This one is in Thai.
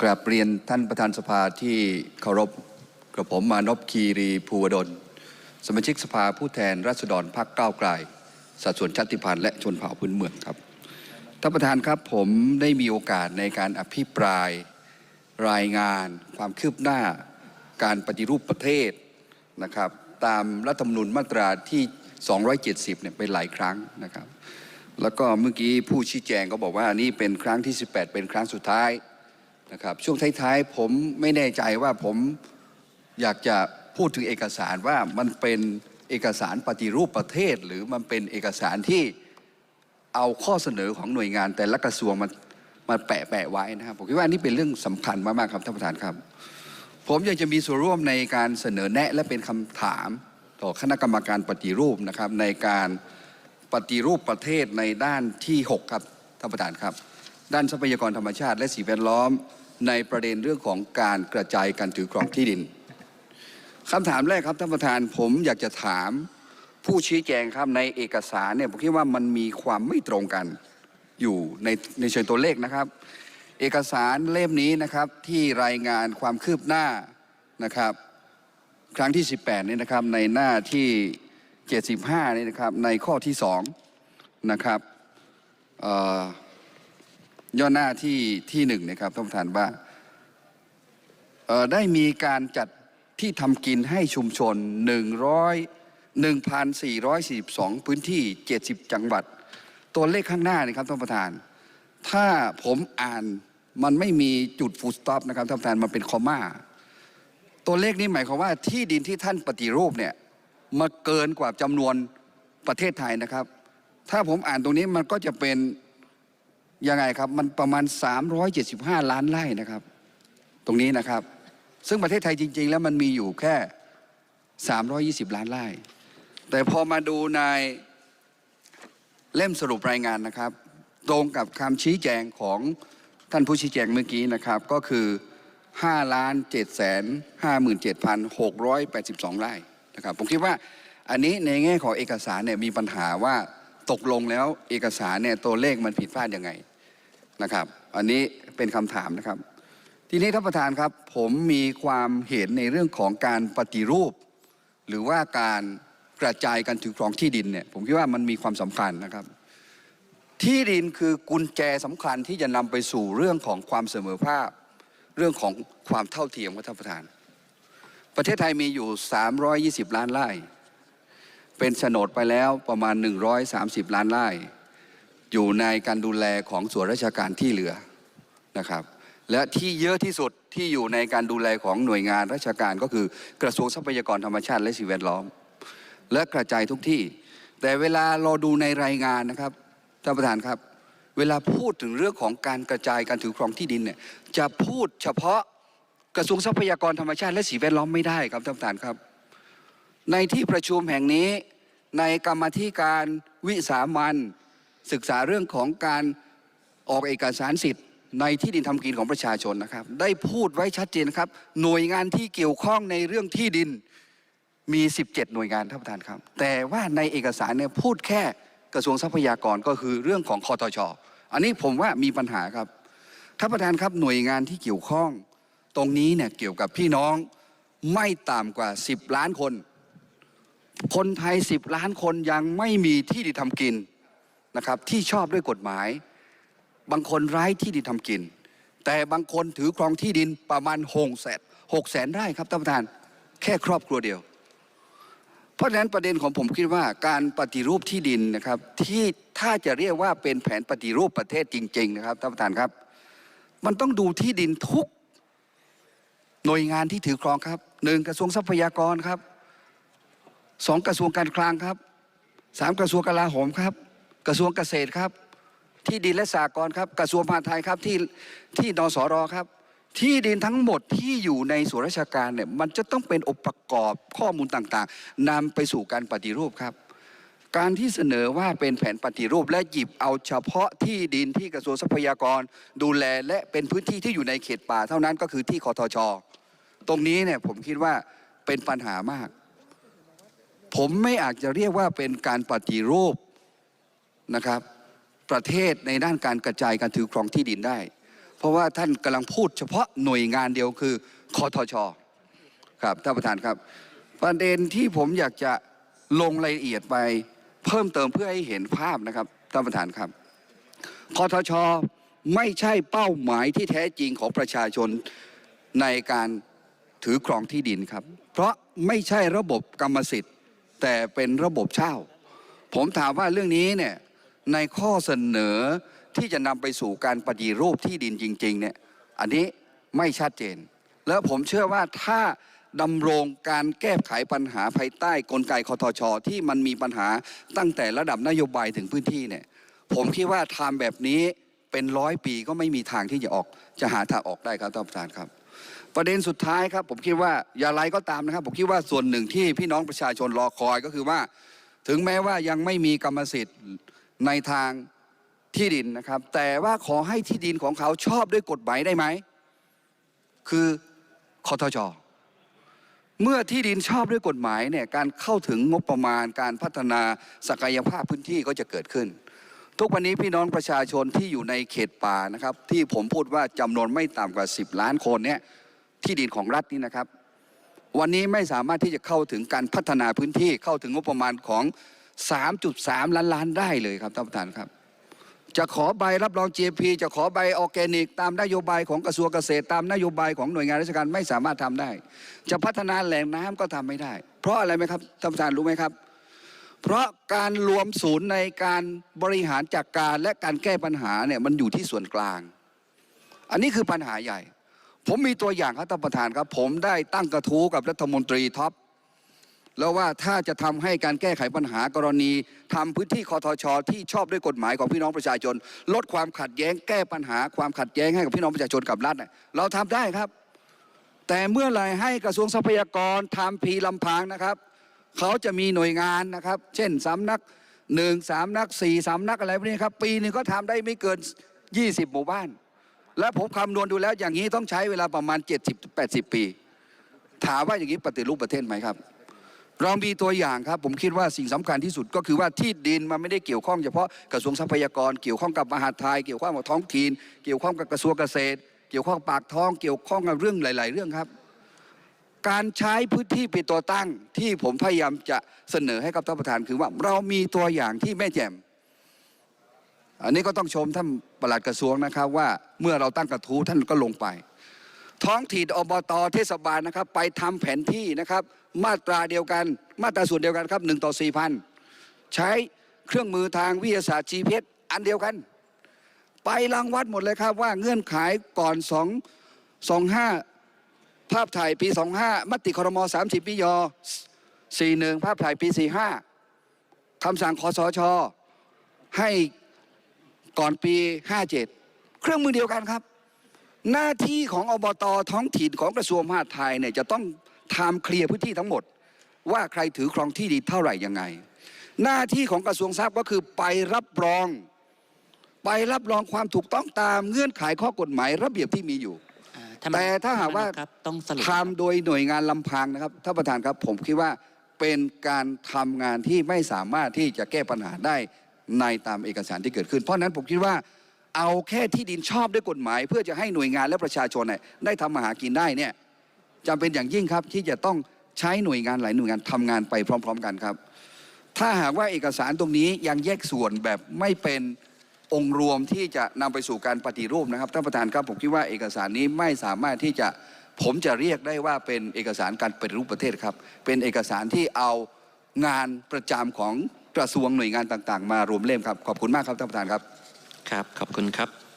กราบเรียนท่านประธานสภาที่เคารพกระผมมานพคีรีภูวดล สมาชิกสภาผู้แทนราษฎรพรรคก้าวไกล สัดส่วนชาติพันธุ์และชนเผ่าพื้นเมืองครับ ท่านประธานครับผมได้มีโอกาสในการอภิปรายรายงานความคืบหน้าการปฏิรูปประเทศนะครับ ตามรัฐธรรมนูญมาตราที่ 270 เนี่ยเป็นหลายครั้งนะครับ แล้วก็เมื่อกี้ผู้ชี้แจงก็บอกว่านี่เป็นครั้งที่ 18 เป็นครั้งสุดท้าย นะครับช่วงท้ายๆ ผมไม่แน่ใจว่าผมอยากจะพูดถึงเอกสารว่ามันเป็นเอกสารปฏิรูปประเทศ หรือมันเป็นเอกสารที่เอาข้อเสนอของหน่วยงาน แต่ละกระทรวงมามาแปะแปะไว้นะครับผมคิดว่านี่เป็นเรื่องสำคัญมากๆครับท่านประธานครับ ผมอยากจะมีส่วนร่วมในการเสนอแนะและเป็นคำถาม ต่อคณะกรรมการปฏิรูปนะครับในการปฏิรูปประเทศในด้านที่ 6 ครับท่านประธานครับ ด้านทรัพยากรธรรมชาติและสิ่งแวดล้อม ในประเด็นเรื่องของการกระจายการถือครองที่ดินคำถามแรกครับท่านประธานผมอยากจะถามผู้ชี้แจงครับในเอกสารเนี่ยผมคิดว่ามันมีความไม่ตรงกันอยู่ในในเชิงตัวเลขนะครับ เอกสารเล่มนี้นะครับที่รายงานความคืบหน้านะครับ ครั้งที่ 18นี่นะครับในหน้าที่ 75นี่นะครับในข้อที่2นะครับเอ่อ ย่อหน้าที่ที่หนึ่งนะครับท่านประธานว่าได้มีการจัดที่ทำกินให้ชุมชน 100 1,442 พื้นที่ 70 จังหวัด ตัวเลขข้างหน้านี่ครับท่านประธาน ถ้าผมอ่านมันไม่มีจุดฟูลสต็อปนะครับท่านประธานมันเป็นคอมมาตัวเลขนี้หมายความว่าที่ดินที่ท่านปฏิรูปเนี่ยมาเกินกว่าจำนวนประเทศไทยนะครับ ถ้าผมอ่านตรงนี้มันก็จะเป็น ยังไงครับมันประมาณ 375 ล้านไร่นะครับ ตรงนี้นะครับ ซึ่งประเทศไทยจริง ๆ แล้วมันมีอยู่แค่ 320 ล้านไร่ แต่พอมาดูในเล่มสรุปรายงานนะครับ ตรงกับคำชี้แจงของท่านผู้ชี้แจงเมื่อกี้นะครับ ก็คือ 5 ล้าน7แสน57,682 ไร่นะครับ ผมคิดว่าอันนี้ในแง่ของเอกสารเนี่ยมีปัญหาว่า ตกลงแล้วเอกสารเนี่ยตัวเลขมันผิดพลาดยังไงนะครับ อันนี้เป็นคำถามนะครับ ทีนี้ท่านประธานครับ ผมมีความเห็นในเรื่องของการปฏิรูป หรือว่าการกระจายการถือครองที่ดินเนี่ยผมคิดว่ามันมีความสำคัญนะครับ ที่ดินคือกุญแจสำคัญที่จะนำไปสู่เรื่องของความเสมอภาคเรื่องของความเท่าเทียมครับท่านประธาน ประเทศไทยมีอยู่ 320 ล้านไร่ เป็นโฉนดไปแล้วประมาณ 130 ล้านไร่ อยู่ในการดูแลของส่วนราชการที่เหลือนะครับ และที่เยอะที่สุดที่อยู่ในการดูแลของหน่วยงานราชการก็คือกระทรวงทรัพยากรธรรมชาติและสิ่งแวดล้อม และกระจายทุกที่ แต่เวลาเราดูในรายงานนะครับท่านประธานครับเวลาพูดถึงเรื่องของการกระจายการถือครองที่ดินเนี่ยจะพูดเฉพาะกระทรวงทรัพยากรธรรมชาติและสิ่งแวดล้อมไม่ได้ครับท่านประธานครับ ในที่ประชุมแห่งนี้ในกรรมธิการวิสามันศึกษาเรื่องของการออกเอกสารสิทธิ์ ในที่ดินทำกินของประชาชนนะครับ ได้พูดไว้ชัดเจนครับ หน่วยงานที่เกี่ยวข้องในเรื่องที่ดินมี 17 หน่วยงานท่านประธานครับ แต่ว่าในเอกสารเนี่ยพูดแค่กระทรวงทรัพยากรก็คือเรื่องของคอตชอันนี้ผมว่ามีปัญหาครับท่านประธานครับหน่วยงานที่เกี่ยวข้อง ตรงนี้เนี่ยเกี่ยวกับพี่น้องไม่ต่ำกว่า 10 ล้านคน คนไทย 10 ล้านคนยังไม่มีที่ดินทำกินนะครับที่ชอบด้วยกฎหมาย บางคนไร้ที่ดินทำกิน แต่บางคนถือครองที่ดินประมาณหกแสนหกแสนไร่ครับท่านประธานแค่ครอบครัวเดียว เพราะฉะนั้นประเด็นของผมคิดว่าการปฏิรูปที่ดินนะครับที่ถ้าจะเรียกว่าเป็นแผนปฏิรูปประเทศจริง ๆ นะครับท่านประธานครับ มันต้องดูที่ดินทุกหน่วยงานที่ถือครองครับหนึ่งกระทรวงทรัพยากรครับ สองกระทรวงการคลังครับสามกระทรวงกลาโหมครับ กระทรวงเกษตรครับ ที่ดินและสหกรครับ กระทรวงมหาดไทยครับที่ที่นสรครับ ที่ดินทั้งหมดที่อยู่ในส่วนราชการเนี่ยมันจะต้องเป็นองค์ประกอบข้อมูลต่างๆนำไปสู่การปฏิรูปครับ การที่เสนอว่าเป็นแผนปฏิรูปและหยิบเอาเฉพาะที่ดินที่กระทรวงทรัพยากร ดูแลและเป็นพื้นที่ที่อยู่ในเขตป่า เท่านั้นก็คือที่คอทช ตรงนี้เนี่ยผมคิดว่าเป็นปัญหามาก ผมไม่อาจจะเรียกว่าเป็นการปฏิรูปนะครับ ประเทศในด้านการกระจายการถือครองที่ดินได้ เพราะว่าท่านกำลังพูดเฉพาะหน่วยงานเดียวคือคอทชครับท่านประธานครับ ประเด็นที่ผมอยากจะลงรายละเอียดไปเพิ่มเติมเพื่อให้เห็นภาพนะครับท่านประธานครับคอทชไม่ใช่เป้าหมายที่แท้จริงของประชาชนในการถือครองที่ดินครับ เพราะไม่ใช่ระบบกรรมสิทธิ์ แต่เป็นระบบเช่า ผมถามว่าเรื่องนี้เนี่ยในข้อเสนอที่จะนำไปสู่การปฏิรูปที่ดินจริงๆเนี่ยอันนี้ไม่ชัดเจน แล้วผมเชื่อว่าถ้าดำรงการแก้ไขปัญหาภายใต้กลไกคอทชอที่มันมีปัญหาตั้งแต่ระดับนโยบายถึงพื้นที่เนี่ยผมคิดว่าทำแบบนี้ เป็นร้อยปีก็ไม่มีทางที่จะออกจะหาทางออกได้ครับท่านประธานครับ ประเด็นสุดท้ายครับ ผมคิดว่าอย่าไรก็ตามนะครับ ผมคิดว่าส่วนหนึ่งที่พี่น้องประชาชนรอคอยก็คือว่า ถึงแม้ว่ายังไม่มีกรรมสิทธิ์ในทางที่ดินนะครับ แต่ว่าขอให้ที่ดินของเขาชอบด้วยกฎหมายได้ไหมคือคอทชเมื่อที่ดินชอบด้วยกฎหมายเนี่ยการเข้าถึงงบประมาณการพัฒนาศักยภาพพื้นที่ก็จะเกิดขึ้น ทุกวันนี้พี่น้องประชาชนที่อยู่ในเขตป่านะครับ ที่ผมพูดว่าจำนวนไม่ต่ำกว่า 10 ล้านคนเนี่ยที่ดินของรัฐนี่นะครับ วันนี้ไม่สามารถที่จะเข้าถึงการพัฒนาพื้นที่เข้าถึงงบประมาณของ 3.3 ล้านล้านได้เลยครับท่านประธานครับ จะขอใบรับรอง GMP จะขอใบออแกนิก ตามนโยบายของกระทรวงเกษตร ตามนโยบายของหน่วยงานราชการไม่สามารถทำได้ จะพัฒนาแหล่งน้ำก็ทำไม่ได้ เพราะอะไรไหมครับท่านประธานรู้ไหมครับ เพราะการรวมศูนย์ในการบริหารจัดกการและการแก้ปัญหาเนี่ยมันอยู่ที่ส่วนกลาง อันนี้คือปัญหาใหญ่ ผมมีตัวอย่างครับท่านประธานครับ ผมได้ตั้งกระทู้กับรัฐมนตรีท็อปแล้วว่าถ้าจะทำให้การแก้ไขปัญหากรณีทำพื้นที่คอทชอที่ชอบด้วยกฎหมายของพี่น้องประชาชน ลดความขัดแย้งแก้ปัญหาความขัดแย้งให้กับพี่น้องประชาชนกับรัฐเนี่ยเราทำได้ครับ แต่เมื่อไหร่ให้กระทรวงทรัพยากรทำพีลำพังนะครับ เขาจะมีหน่วยงานนะครับ เช่นสำนักหนึ่งสามนักสี่สามนักอะไรพวกนี้ครับ ปีหนึ่งก็ทำได้ไม่เกิน 20 หมู่บ้าน และผมคำนวณดูแล้วอย่างนี้ต้องใช้เวลาประมาณ 70-80 ปี ถามว่าอย่างนี้ปฏิรูปประเทศไหมครับเรามีตัวอย่างครับ ผมคิดว่าสิ่งสำคัญที่สุดก็คือว่าที่ดินมันไม่ได้เกี่ยวข้องเฉพาะกระทรวงทรัพยากร เกี่ยวข้องกับมหาดไทย เกี่ยวข้องกับท้องถิ่นเกี่ยวข้องกับกระทรวงเกษตร เกี่ยวข้องปากท้อง เกี่ยวข้องกับเรื่องหลาย ๆ เรื่องครับ การใช้พื้นที่เป็นตัวตั้งที่ผมพยายามจะเสนอให้กับท่านประธานคือว่าเรามีตัวอย่างที่แม่แจ่ม อันนี้ก็ต้องชมท่านปลัดกระทรวงนะครับว่าเมื่อเราตั้งกระทู้ท่านก็ลงไป ท้องถิ่นอบตเทศบาลนะครับ ไปทำแผนที่นะครับ มาตราเดียวกัน มาตราส่วนเดียวกันครับหนึ่งต่อสี่พันใช้เครื่องมือทางวิทยาศาสตร์ GPS อันเดียวกัน ไปรังวัดหมดเลยครับว่าเงื่อนไขก่อนสองสองห้า ภาพถ่ายปีสองห้ามติคอรมสามสิยสี่หนึ่งภาพถ่ายปีสี่ห้าคำสั่งคอสช ให้ก่อนปี 57 เครื่องมือเดียวกันครับ หน้าที่ของอบตท้องถิ่นของกระทรวงมหาดไทยเนี่ยจะต้องทำเคลียร์พื้นที่ทั้งหมด ว่าใครถือครองที่ดินเท่าไหร่ยังไง หน้าที่ของกระทรวงทรัพย์ก็คือไปรับรอง ไปรับรองความถูกต้องตามเงื่อนไขข้อกฎหมายระเบียบที่มีอยู่ แต่ถ้าหากว่าครับต้องสรุปทำโดยหน่วยงานลำพังนะครับท่านประธานครับผมคิดว่าเป็นการทำงานที่ไม่สามารถที่จะแก้ปัญหาได้ในตามเอกสารที่เกิดขึ้น เพราะฉะนั้นผมคิดว่าเอาแค่ที่ดินชอบด้วยกฎหมาย เพื่อจะให้หน่วยงานและประชาชนเนี่ยได้ทำมาหากินได้เนี่ยจำเป็นอย่างยิ่งครับที่จะต้องใช้หน่วยงานหลายหน่วยงานทำงานไปพร้อม ๆ กันครับ ถ้าหากว่าเอกสารตรงนี้ยังแยกส่วนแบบไม่เป็น องค์รวมที่จะนำไปสู่การปฏิรูปนะครับท่านประธานครับผมคิดว่าเอกสารนี้ไม่สามารถที่จะผมจะเรียกได้ว่าเป็นเอกสารการปฏิรูปประเทศครับ เป็นเอกสารที่เอางานประจำของกระทรวงหน่วยงานต่าง ๆ มารวมเล่มครับ ขอบคุณมากครับท่านประธานครับ ครับ ขอบคุณครับ